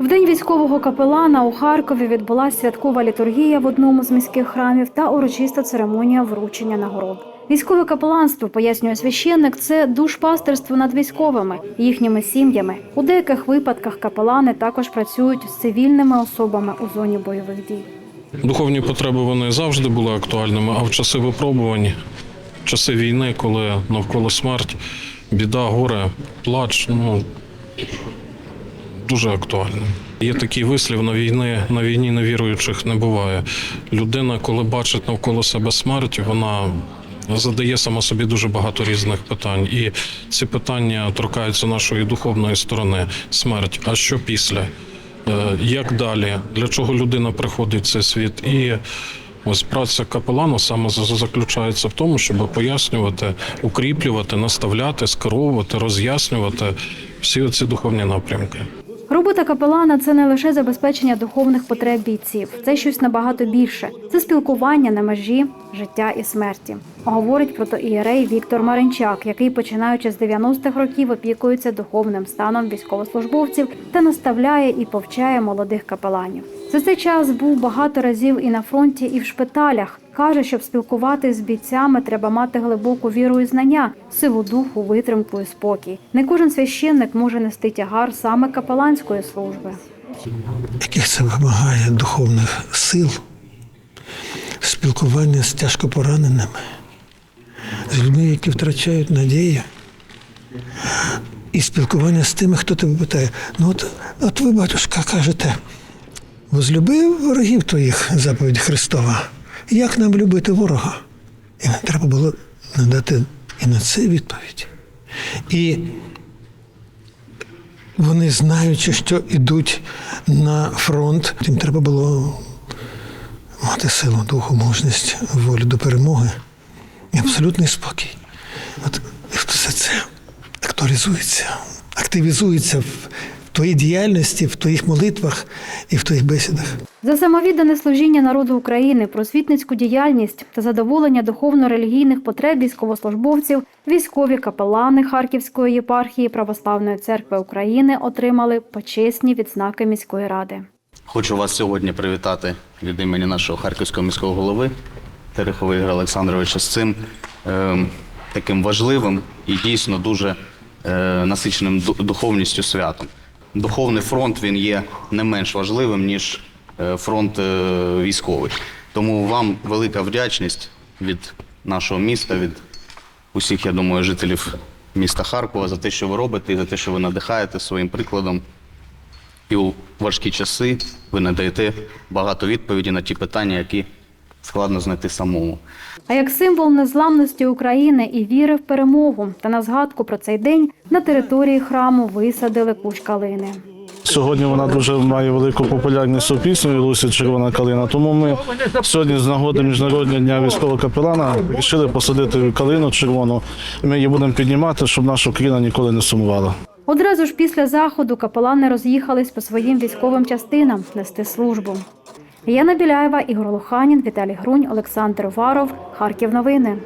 В день військового капелана у Харкові відбулася святкова літургія в одному з міських храмів та урочиста церемонія вручення нагород. Військове капеланство, пояснює священник, це душпастерство над військовими, їхніми сім'ями. У деяких випадках капелани також працюють з цивільними особами у зоні бойових дій. Духовні потреби вони завжди були актуальними, а в часи випробувань, в часи війни, коли навколо смерть, біда, горе, плач, ну дуже актуальним. Є такий вислів на війни, на війні невіруючих не буває. Людина, коли бачить навколо себе смерть, вона задає сама собі дуже багато різних питань. І ці питання торкаються нашої духовної сторони. Смерть. А що після? Е, Як далі? Для чого людина приходить в цей світ? І ось праця капелану саме заключається в тому, щоб пояснювати, укріплювати, наставляти, скеровувати, роз'яснювати всі ці духовні напрямки. Робота капелана це не лише забезпечення духовних потреб бійців, це щось набагато більше. Це спілкування на межі життя і смерті. Говорить протоієрей Віктор Маринчак, який починаючи з 90-х років опікується духовним станом військовослужбовців та наставляє і повчає молодих капеланів. За цей час був багато разів і на фронті, і в шпиталях. Каже, щоб спілкуватись з бійцями, треба мати глибоку віру і знання, силу духу, витримку і спокій. Не кожен священник може нести тягар саме капеланської служби. яких це вимагає духовних сил, спілкування з тяжко пораненими, з людьми, які втрачають надію, і спілкування з тими, хто тебе питає, ну от, от ви, батюшка, кажете, возлюби ворогів твоїх заповідь Христова. Як нам любити ворога? І нам треба було надати і на це відповідь. І вони, знаючи, що йдуть на фронт, їм треба було мати силу, духу, мужність, волю до перемоги і абсолютний спокій. От все це актуалізується, активізується в твоїй діяльності, в твоїх молитвах і в твоїх бесідах. За самовіддане служіння народу України, просвітницьку діяльність та задоволення духовно-релігійних потреб військовослужбовців, військові капелани Харківської єпархії Православної церкви України отримали почесні відзнаки міської ради. Хочу вас сьогодні привітати від імені нашого харківського міського голови Терехова Ігоря Олександровича з цим е, таким важливим і дійсно дуже е, насиченим духовністю святом. Духовний фронт він є не менш важливим, ніж е, фронт е, військовий. Тому вам велика вдячність від нашого міста, від усіх, я думаю, жителів міста Харкова за те, що ви робите, і за те, що ви надихаєте своїм прикладом. І у важкі часи ви надаєте багато відповідей на ті питання, які складно знайти самому. А як символ незламності України і віри в перемогу та на згадку про цей день на території храму висадили кущ калини. Сьогодні вона дуже має велику популярність у пісні Луся Червона калина. Тому ми сьогодні з нагоди Міжнародного дня військового капелана вирішили посадити калину червону. Ми її будемо піднімати, щоб наша Україна ніколи не сумувала. Одразу ж після заходу капелани роз'їхались по своїм військовим частинам нести службу. Яна Біляєва, Ігор Луханін, Віталій Грунь, Олександр Варов, Харків. Новини.